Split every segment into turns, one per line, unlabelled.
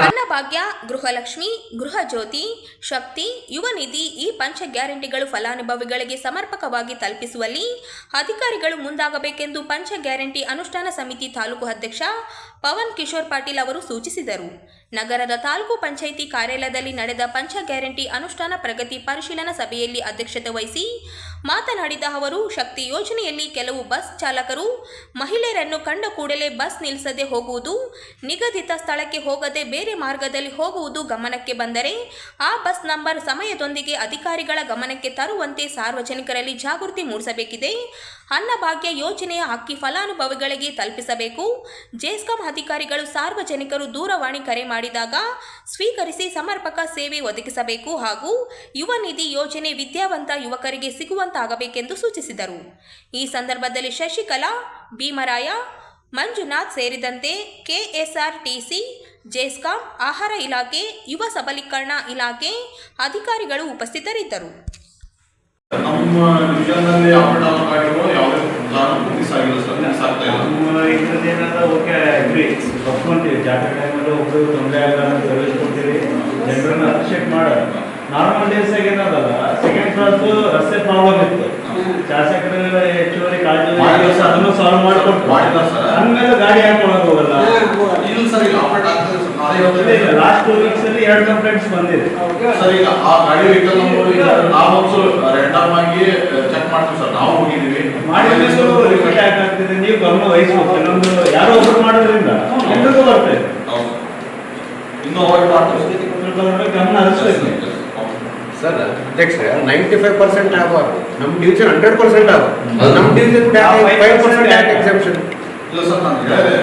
ಅನ್ನಭಾಗ್ಯ, ಗೃಹಲಕ್ಷ್ಮಿ ಗೃಹ ಜ್ಯೋತಿ ಶಕ್ತಿ ಯುವ ನಿಧಿ ಈ ಪಂಚ ಗ್ಯಾರಂಟಿಗಳು ಫಲಾನುಭವಿಗಳಿಗೆ ಸಮರ್ಪಕವಾಗಿ ತಲುಪಿಸುವಲ್ಲಿ ಅಧಿಕಾರಿಗಳು ಮುಂದಾಗಬೇಕೆಂದು ಪಂಚ ಗ್ಯಾರಂಟಿ ಅನುಷ್ಠಾನ ಸಮಿತಿ ತಾಲೂಕು ಅಧ್ಯಕ್ಷ ಪವನ್ ಕಿಶೋರ್ ಪಾಟೀಲ್ ಅವರು ಸೂಚಿಸಿದರು. ನಗರದ ತಾಲೂಕು ಪಂಚಾಯಿತಿ ಕಾರ್ಯಾಲಯದಲ್ಲಿ ನಡೆದ ಪಂಚ ಗ್ಯಾರಂಟಿ ಅನುಷ್ಠಾನ ಪ್ರಗತಿ ಪರಿಶೀಲನಾ ಸಭೆಯಲ್ಲಿ ಅಧ್ಯಕ್ಷತೆ ವಹಿಸಿ ಮಾತನಾಡಿದ ಅವರು, ಶಕ್ತಿ ಯೋಜನೆಯಲ್ಲಿ ಕೆಲವು ಬಸ್ ಚಾಲಕರು ಮಹಿಳೆಯರನ್ನು ಕಂಡ ಕೂಡಲೇ ಬಸ್ ನಿಲ್ಲಿಸದೆ ಹೋಗುವುದು, ನಿಗದಿತ ಸ್ಥಳಕ್ಕೆ ಹೋಗದೆ ಬೇರೆ ಮಾರ್ಗದಲ್ಲಿ ಹೋಗುವುದು ಗಮನಕ್ಕೆ ಬಂದರೆ, ಆ ಬಸ್ ನಂಬರ್ ಸಮಯದೊಂದಿಗೆ ಅಧಿಕಾರಿಗಳ ಗಮನಕ್ಕೆ ತರುವಂತೆ ಸಾರ್ವಜನಿಕರಲ್ಲಿ ಜಾಗೃತಿ ಮೂಡಿಸಬೇಕಿದೆ. ಅನ್ನಭಾಗ್ಯ ಯೋಜನೆಯ ಅಕ್ಕಿ ಫಲಾನುಭವಿಗಳಿಗೆ ತಲುಪಿಸಬೇಕು. ಜೆಸ್ಕಾಂ ಅಧಿಕಾರಿಗಳು ಸಾರ್ವಜನಿಕರು ದೂರವಾಣಿ ಕರೆ ಮಾಡಿದಾಗ ಸ್ವೀಕರಿಸಿ ಸಮರ್ಪಕ ಸೇವೆ ಒದಗಿಸಬೇಕು ಹಾಗೂ ಯುವ ನಿಧಿ ಯೋಜನೆ ವಿದ್ಯಾವಂತ ಯುವಕರಿಗೆ ಸಿಗುವಂತಾಗಬೇಕೆಂದು ಸೂಚಿಸಿದರು. ಈ ಸಂದರ್ಭದಲ್ಲಿ ಶಶಿಕಲಾ, ಭೀಮರಾಯ, ಮಂಜುನಾಥ್ ಸೇರಿದಂತೆ ಕೆಎಸ್ಆರ್ಟಿಸಿ, ಜೆಸ್ಕಾಂ, ಆಹಾರ ಇಲಾಖೆ, ಯುವ ಸಬಲೀಕರಣ ಇಲಾಖೆ ಅಧಿಕಾರಿಗಳು ಉಪಸ್ಥಿತರಿದ್ದರು.
ನಮ್ಮ ಡಿವಿಷನ್ನಲ್ಲಿ ಆಪರೇಟ್ ಡೌನ್ ಮಾಡಿದ್ರು ಯಾವುದೇ ಮಿಸ್ ಆಗಿಲ್ಲ ಸರ್ ಮಿಸ್ ಆಗ್ತಾ ಇಲ್ಲ.
ನಮ್ಮ ಇದ್ರದ್ದೇನಾದ್ರೆ ಓಕೆ ಅಗ್ರಿ ಒಪ್ಕೊಂತೀವಿ ಜಾತ್ರೆ ಟೈಮಲ್ಲಿ ಒಬ್ಬರು ತೊಂದರೆ ಆಗಲ್ಲ ಅಂತ ಸರ್ವಿಸ್ ಕೊಡ್ತೀವಿ ಜನರನ್ನ ಅಪ್ರಿಷಿಯೇಟ್ ಮಾಡೋದು ನಾರ್ಮಲ್ ಡೇಸಾಗ ಏನದಲ್ಲ ಸೆಕೆಂಡ್ ಕ್ಲಾಸ್ ರಸ್ತೆ ಪ್ರಾಬ್ಲಮ್ ಇತ್ತು ಶಾಸಕರೆಲ್ಲ ಹೆಚ್ಚುವರಿ ಕಾಳಜಿ. ಅದನ್ನು ಸಾಲ್ವ್ ಮಾಡಿಕೊಟ್ಟು
ಮಾಡಿಲ್ಲ ಸರ್.
ಹಂಗೆಲ್ಲ ಗಾಡಿ ಹಾಕೊಳಕ್ ಹೋಗಲ್ಲ.
ಇಲ್ಲ ಸರ್ ಇಲ್ಲ
ಲಾಸ್ಟ್ ವೀಕ್ಸ್ ಅಲ್ಲಿ ಎರಡು ಕಂಪ್ಲೇಂಟ್ಸ್ ಬಂದಿದೆ.
ಸರ್ ಈಗ ಆ ಗಾಡಿ ವೆಹಿಕಲ್ ನಂಬರ್ ನಾವು ಒಂದು ರ್ಯಾಂಡಮ್ ಆಗಿ ಚೆಕ್ ಮಾಡ್ತೀವಿ ಸರ್ ನಾವು ಹೋಗಿದ್ದೀವಿ.
ಮಾಡಿದ್ರೆ ರಿಪೀಟ್ ಆಗ್ತಿದೆ ನೀವು ಗಮನ ವಹಿಸ್ಬೇಕು ನಮ್ದು ಯಾರೋ ಒಬ್ರು ಮಾಡೋದ್ರಿಂದ ಎಲ್ರಿಗೂ ಬರ್ತಾ ಇದೆ
ಹೌದು. ಇನ್ನೂ ಅವಾಯ್ಡ್ ಮಾಡ್ತೀವಿ
ಗಮನ ಹರಿಸ್ಬೇಕು.
ಸರ್ ಅಧ್ಯಕ್ಷರೇ ನೈಂಟಿ ಫೈವ್ ಪರ್ಸೆಂಟ್ ಆಗಬಾರ್ದು ನಮ್ಮ ಡಿವಿಷನ್ ಹಂಡ್ರೆಡ್ ಪರ್ಸೆಂಟ್ ಆಗಬಾರ್ದು ನಮ್ಮ ಡಿವಿಷನ್ ಫೈವ್ ಪರ್ಸೆಂಟ್ ಎಕ್ಸೆಪ್ಷನ್
ಇಲ್ಲ ಸರ್ ನಾನು ಹೇಳಿದೆ.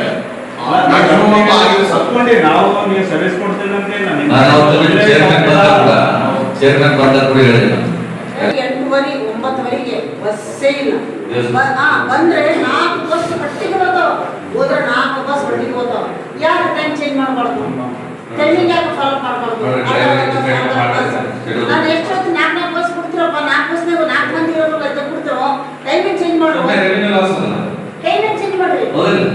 ಚೇರ್ಮನ್ ಬಂದಾಗ ಕೂಡ ನಾನು.
ಎಂಟುವರೆ ಒಂಬತ್ತುವರೆಗೆ ಬಸ್ಸೇ ಇಲ್ಲ. ಬಂದ್ರೆ ನಾಲ್ಕು ಬಸ್ ಬಟ್ಟಿಗೆ ಬರ್ತಾವ. ಹೋದ್ರೆ ನಾಲ್ಕು ಬಸ್ ಬಟ್ಟಿಗೆ ಹೋಗ್ತಾವ ಯಾರು ಟೈಮ್ ಚೇಂಜ್ ಮಾಡಬಾರ್ದು? ಟೈಮಿಂಗ್ ಯಾಕೆ ಫಾಲೋ ಮಾಡಬಾರ್ದು. ನಾನು ಎಷ್ಟೊತ್ತು ನಾಲ್ಕು ನಾಲ್ಕು ಬಸ್ ಕೊಡ್ತೀರಪ್ಪ ನಾಲ್ಕು ಬಸ್ನಾಗ ನಾಲ್ಕು ಮಂದಿ ಇರೋರು ಅಂತ ಕೊಡ್ತೀರೋ ಟೈಮಿಂಗ್ ಚೇಂಜ್
ಒಮ್ಮೆ
ಮಾಡ್ಬೋದು
revenue loss ಅಲ್ಲ.
ಟೈಮಿಂಗ್ ಚೇಂಜ್ ಮಾಡ್ರಿ
ಹೌದಿಲ್ಲ?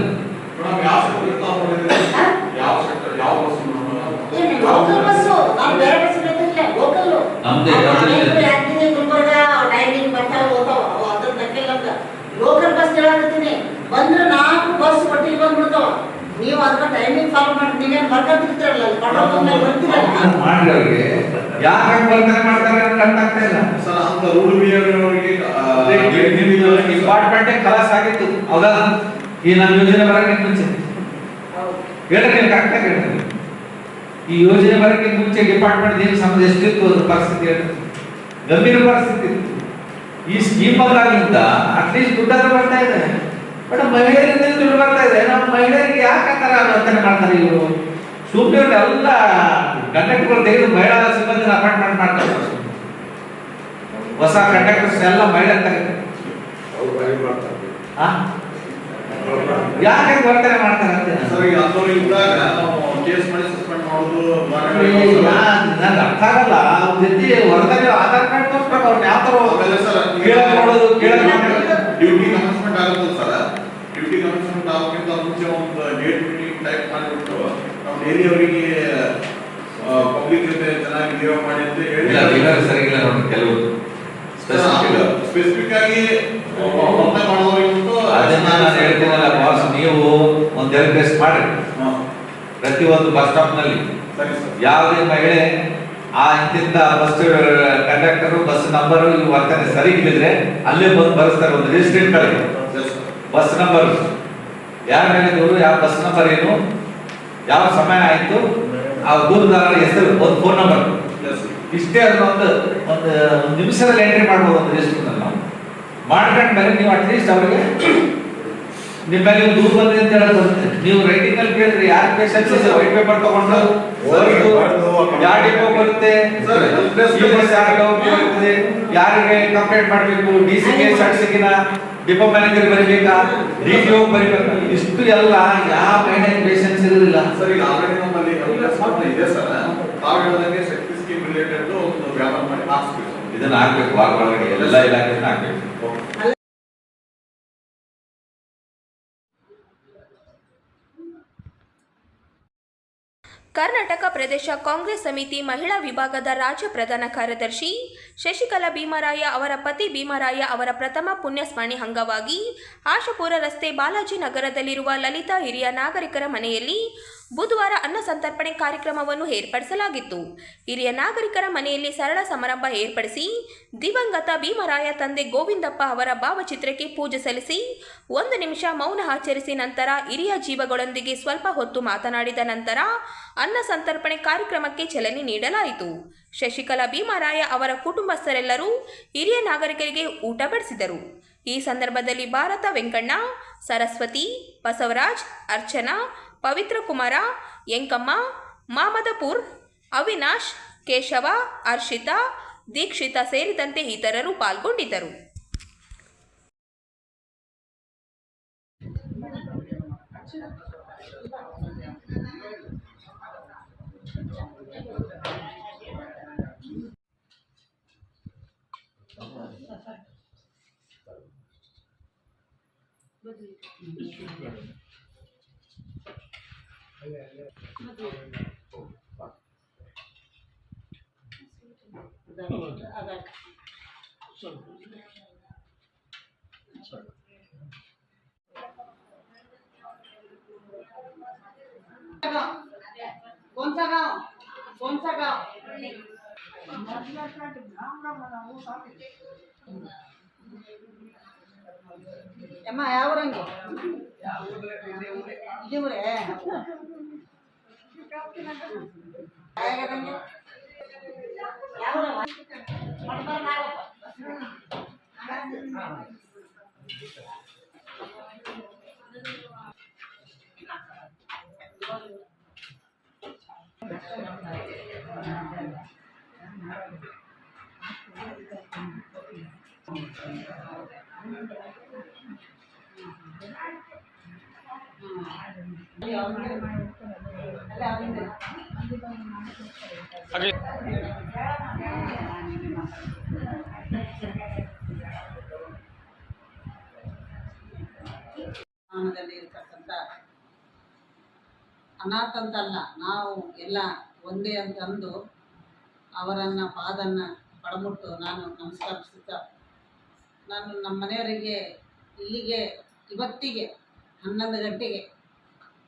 ಮೇಡಮ್ ಯಾವ ಸೆಕ್ಟರ್ ಇರ್ತಾವ ನೋಡಿದ್ರೆ
ಹಾ?
ಯಾವ ಸೆಕ್ಟರ್ ಯಾವ ಬಸ್
ಏನು ಲೋಕಲ್ ಬಸ್ಸು ನಾನು ಬೇರೆ ಬಸ್ ಬೇಕಿಲ್ಲ ಲೋಕಲ್
ನಮ್ದೇ ನಮ್ದೇ.
ಯಾಕಿದೆ ಗುಲ್ಬರ್ಗ ಟೈಮಿಂಗ್ ಬರ್ತಾವ ಹೋಗ್ತಾವ ಅವು ಅದ್ರ ಲೆಕ್ಕಿಲ್ಲ ಅಂತ ಲೋಕಲ್ ಬಸ್ ಹೇಳಕತ್ತೀನಿ ಬಂದ್ರೆ ನಾಲ್ಕು ಬಸ್ ಒಟ್ಟಿಗೆ ಬಂದ್ಬಿಡ್ತಾವ ನೀವು ಅದಕ್ಕೆ ಟೈಮಿಂಗ್ ಫಾಲೋ ಮಾಡಿ ನೀವೇನು ಬರ್ಕತ್ತಿರ್ತೀರಲ್ಲ ಅಲ್ಲಿ ಪೆಟ್ರೋಲ್ ಬಂಕ್ ಮೇಲೆ ಬರ್ತೀರಲ್ಲ
ಮಾಡ್ರಿ ಅವ್ರಿಗೆ ಯಾಕೆ ಹಂಗ್ ಮಾಡ್ತಾರೆ ಅಂತ ಅರ್ಥ ಆಗ್ತಾ ಇಲ್ಲ.
ಸರ್ ಅಂತ ರೂಲ್ ಬಿಹೇವಿಯರ್ ಅವರಿಗೆ
ಡಿಪಾರ್ಟ್ಮೆಂಟ್ ಕಲಾಸ್ ಆಗಿತ್ತು. ಹೌದಾ? ಈ ನಮ್ಮ ಯೋಜನೆ ಬರಕ್ಕೆ ಮುಂಚೆ. ಹೇಳ್ರಿ ನೀವು ಕರೆಕ್ಟ್ ಆಗಿ ಈ ಯೋಜನೆ ಬರಕ್ಕೆ ಮುಂಚೆ ಡಿಪಾರ್ಟ್ಮೆಂಟ್ ಏನು ಸಂಬಂಧ? ಎಷ್ಟಿತ್ತು ಅದು ಪರಿಸ್ಥಿತಿ ಗಂಭೀರ ಪರಿಸ್ಥಿತಿ. ಇತ್ತು. ಈ ಸ್ಕೀಮ್ ಅದಾಗಿಂದ ಅಟ್ಲೀಸ್ಟ್ ದುಡ್ಡಾದ್ರೂ ಬರ್ತಾ ಇದೆ. ಬಟ್ ಮಹಿಳೆಯರಿಂದ ದುಡ್ಡು ಬರ್ತಾ ಇದೆ. ನಮ್ಮ ಮಹಿಳೆಯರಿಗೆ ಯಾಕೆ ಆ ಥರ ವರ್ತನೆ ಮಾಡ್ತಾರೆ ಇವರು ಸುಮ್ಮನೆ ಎಲ್ಲ ಕಂಡಕ್ಟರ್ಗಳು ತೆಗೆದು ಮಹಿಳಾ ಸಿಬ್ಬಂದಿನ ಅಪಾಯಿಂಟ್ಮೆಂಟ್ ಮಾಡ್ತಾರೆ. ಹೊಸ ಕಂಡಕ್ಟರ್ಸ್ ಎಲ್ಲ ಮಹಿಳೆ? ಯಾಕೆ ವರ್ತನೆ ಮಾಡ್ತಾರೆ ಅಂತ
ಸರ್ ಈಗ ಅಂಥವ್ರು ಇದ್ದಾಗ ನಾವು ಕೇಸ್ ಮಾಡಿ ಸಸ್ಪೆಂಡ್ ಮಾಡೋದು
ನಂಗೆ ಅರ್ಥ ಆಗಲ್ಲ ಅವ್ರ ಜೊತೆ ಹೊರಗಡೆ ಆಧಾರ್ ಕಾರ್ಡ್ ತೋರಿಸ್ಬೇಕು ಅವ್ರನ್ನ ಯಾವ
ಥರ
ಕೇಳಕ್ ನೋಡೋದು ಕೇಳಕ್
ಡ್ಯೂಟಿ ಕಮಿಟ್ಮೆಂಟ್ ಆಗುತ್ತೆ ಸರ್ ಡ್ಯೂಟಿ ಕಮಿಟ್ಮೆಂಟ್ ಆಗೋಕ್ಕಿಂತ ಮುಂಚೆ ಒಂದು ಡೇಟ್ ಮೀಟಿಂಗ್ ಟೈಪ್ ಮಾಡಿಬಿಟ್ಟು ನಾವು ಡೈಲಿ ಅವರಿಗೆ ಪಬ್ಲಿಕ್ ಜೊತೆ ಚೆನ್ನಾಗಿ ಬಿಹೇವ್ ಮಾಡಿ ಅಂತ ಹೇಳಿ
ಸರಿಗಿಲ್ಲ ನೋಡಿ ಕೆಲವು
ಸ್ಪೆಸಿಫಿಕ್ ಆಗಿ ಮಾಡೋರಿಗಂತೂ
ಅದನ್ನ ನಾನು ಹೇಳ್ತೀನಲ್ಲ ಬಾಸ್ ನೀವು ಒಂದು ಟೆಸ್ಟ್ ಮಾಡಿ ಪ್ರತಿಯೊಂದು ಬಸ್ ಸ್ಟಾಪ್ನಲ್ಲಿ
ಸರಿ ಸರ್.
ಯಾವುದೇ ಮಹಿಳೆ ಆ ಇಂತಿಂತ ಬಸ್ ಕಂಡಕ್ಟರ್ ಬಸ್ ನಂಬರ್ ವರ್ತನೆ ಸರಿ ಇಲ್ಲಿದ್ರೆ ಅಲ್ಲೇ ಬಂದು ಬರೆಸ್ತಾರೆ ಒಂದು ರಿಜಿಸ್ಟ್ರೇಟ್ ಕಡೆ ಬಸ್ ನಂಬರ್ ಯಾರ ದೂರು ಯಾವ ಬಸ್ ನಂಬರ್ ಏನು ಯಾವ ಸಮಯ ಆಯ್ತು ಆ ದೂರದಾರರ ಹೆಸರು ಒಂದು ಫೋನ್ ನಂಬರ್ ಇಷ್ಟೇ ಅದನ್ನ ಒಂದು ಒಂದು ನಿಮಿಷದಲ್ಲಿ ಎಂಟ್ರಿ ಮಾಡ್ಬೋದು ಒಂದು ರಿಜಿಸ್ಟರ್ ನಾವು. ಮಾಡ್ಕೊಂಡ್ಮೇಲೆ ನೀವು ಅಟ್ಲೀಸ್ಟ್ ಅವರಿಗೆ ನಿಮ್ಮ ಮೇಲೆ ದೂರು ಬಂದಿದೆ ಅಂತ ಹೇಳೋದು? ನೀವು ರೈಟಿಂಗ್ ಕೇಳಿದ್ರೆ ಯಾರ ಪೇಷಂಟ್ಸ್ ವೈಟ್ ಪೇಪರ್ ತಗೊಂಡು? ಯಾರ ಡಿಪೋ ಬರುತ್ತೆ? ಯಾರಿಗೆ ಕಂಪ್ಲೇಂಟ್ ಮಾಡಬೇಕು? ಡಿ ಸಿ ಗೆ ಡಿಪೋ ಮ್ಯಾನೇಜರ್ ಬರಿಬೇಕಾ? ಡಿ ಟಿ ಓ ಬರೀಬೇಕಾ? ಇಷ್ಟು ಎಲ್ಲ ಯಾವ ಮೈಂಡ್ ಪೇಷನ್ಸ್ ಸರಿ
ಸರ್ ಈಗ ಆಲ್ರೆಡಿ ನಮ್ಮಲ್ಲಿ ಎಲ್ಲ ಮಾತ್ರ ಇದೆ ಸರ್ ತಾವು ಹೇಳಿದಂಗೆ ಶಕ್ತಿ ಸ್ಕೀಮ್ ರಿಲೇಟೆಡ್ ಒಂದು ವ್ಯಾಪಾರ ಮಾಡಿ ಹಾಕ್ಸ್ಬೇಕು
ಇದನ್ನ ಹಾಕ್ಬೇಕು ವಾರ ಒಳಗಡೆ ಎಲ್ಲ ಇಲಾಖೆನ ಹಾಕ್ಬೇಕು.
ಕರ್ನಾಟಕ ಪ್ರದೇಶ ಕಾಂಗ್ರೆಸ್ ಸಮಿತಿ ಮಹಿಳಾ ವಿಭಾಗದ ರಾಜ್ಯ ಪ್ರಧಾನ ಕಾರ್ಯದರ್ಶಿ ಶಶಿಕಲಾ ಭೀಮರಾಯ ಅವರ ಪತಿ ಭೀಮರಾಯ ಅವರ ಪ್ರಥಮ ಪುಣ್ಯಸ್ಮರಣೆ ಅಂಗವಾಗಿ ಆಶಾಪುರ ರಸ್ತೆ ಬಾಲಾಜಿ ನಗರದಲ್ಲಿರುವ ಲಲಿತಾ ಹಿರಿಯ ನಾಗರಿಕರ ಮನೆಯಲ್ಲಿ ಬುಧವಾರ ಅನ್ನ ಸಂತರ್ಪಣೆ ಕಾರ್ಯಕ್ರಮವನ್ನು ಏರ್ಪಡಿಸಲಾಗಿತ್ತು. ಹಿರಿಯ ನಾಗರಿಕರ ಮನೆಯಲ್ಲಿ ಸರಳ ಸಮಾರಂಭ ಏರ್ಪಡಿಸಿ ದಿವಂಗತ ಭೀಮರಾಯ ತಂದೆ ಗೋವಿಂದಪ್ಪ ಅವರ ಭಾವಚಿತ್ರಕ್ಕೆ ಪೂಜೆ ಸಲ್ಲಿಸಿ ಒಂದು ನಿಮಿಷ ಮೌನ ಆಚರಿಸಿ ನಂತರ ಹಿರಿಯ ಜೀವಗಳೊಂದಿಗೆ ಸ್ವಲ್ಪ ಹೊತ್ತು ಮಾತನಾಡಿದ ನಂತರ ಅನ್ನ ಸಂತರ್ಪಣೆ ಕಾರ್ಯಕ್ರಮಕ್ಕೆ ಚಲನೆ ನೀಡಲಾಯಿತು. ಶಶಿಕಲಾ ಭೀಮರಾಯ ಅವರ ಕುಟುಂಬಸ್ಥರೆಲ್ಲರೂ ಹಿರಿಯ ನಾಗರಿಕರಿಗೆ ಊಟ ಬಡಿಸಿದರು. ಈ ಸಂದರ್ಭದಲ್ಲಿ ಭಾರತ ವೆಂಕಣ್ಣ, ಸರಸ್ವತಿ, ಬಸವರಾಜ್, ಅರ್ಚನಾ ಪವಿತ್ರ ಕುಮಾರ ಎಂಕಮ್ಮ ಮಾಮದಪುರ್ ಅವಿನಾಶ್ ಕೇಶವ ಹರ್ಷಿತಾ ದೀಕ್ಷಿತ ಸೇರಿದಂತೆ ಇತರರು ಪಾಲ್ಗೊಂಡಿದ್ದರು.
कोणचा गाव कोणचा गाव ಅಮ್ಮ ಯಾವ ರಂಗು ಇದಿವ್ರೆ ಯಾವ ಸ್ಥಾನದಲ್ಲಿ ಇರ್ತಕ್ಕಂಥ ಅನಾಥ ಅಂತಲ್ಲ ನಾವು ಎಲ್ಲ ಒಂದೇ ಅಂತಂದು ಅವರನ್ನು ಪಾದನ್ನ ಪಡಮುಟ್ಟು ನಾನು ನಮಸ್ಕರಿಸುತ್ತಾ ನಾನು ನಮ್ಮ ಮನೆಯವರಿಗೆ ಇಲ್ಲಿಗೆ ಇವತ್ತಿಗೆ ಹನ್ನೊಂದು ಗಂಟೆಗೆ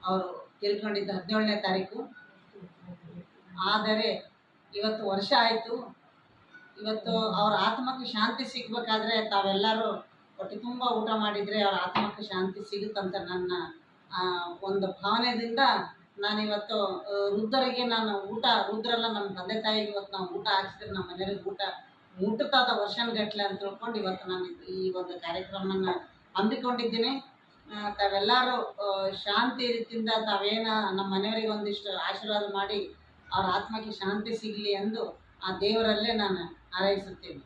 ಅವರು ತಿಳ್ಕೊಂಡಿದ್ದು ಹದಿನೇಳನೇ ತಾರೀಕು. ಆದರೆ ಇವತ್ತು ವರ್ಷ ಆಯಿತು. ಇವತ್ತು ಅವರ ಆತ್ಮಕ್ಕೆ ಶಾಂತಿ ಸಿಗಬೇಕಾದ್ರೆ ತಾವೆಲ್ಲರೂ ಹೊಟ್ಟೆ ತುಂಬ ಊಟ ಮಾಡಿದರೆ ಅವರ ಆತ್ಮಕ್ಕೆ ಶಾಂತಿ ಸಿಗುತ್ತಂತ ನನ್ನ ಒಂದು ಭಾವನೆಯಿಂದ ನಾನಿವತ್ತು ವೃದ್ಧರಿಗೆ ನಾನು ಊಟ, ವೃದ್ಧರೆಲ್ಲ ನಮ್ಮ ತಂದೆ ತಾಯಿಗೆ ಇವತ್ತು ನಾವು ಊಟ ಹಾಕ್ಸಿದ್ರೆ ನಮ್ಮ ಮನೆಯವ್ರಿಗೆ ಊಟ ಮುಟ್ಟುತ್ತಾದ ಗಟ್ಲೆ ಅಂತ ತಿಳ್ಕೊಂಡು ಇವತ್ತು ನಾನು ಈ ಒಂದು ಕಾರ್ಯಕ್ರಮನ ಹಮ್ಮಿಕೊಂಡಿದ್ದೀನಿ. ತಾವೆಲ್ಲರೂ ಶಾಂತಿ ರೀತಿಯಿಂದ ತಾವೇನ ನಮ್ಮ ಮನೆಯವರಿಗೆ ಒಂದಿಷ್ಟು ಆಶೀರ್ವಾದ ಮಾಡಿ ಅವ್ರ ಆತ್ಮಕ್ಕೆ ಶಾಂತಿ ಸಿಗಲಿ ಎಂದು ಆ ದೇವರಲ್ಲೇ ನಾನು ಹಾರೈಸುತ್ತೇನೆ.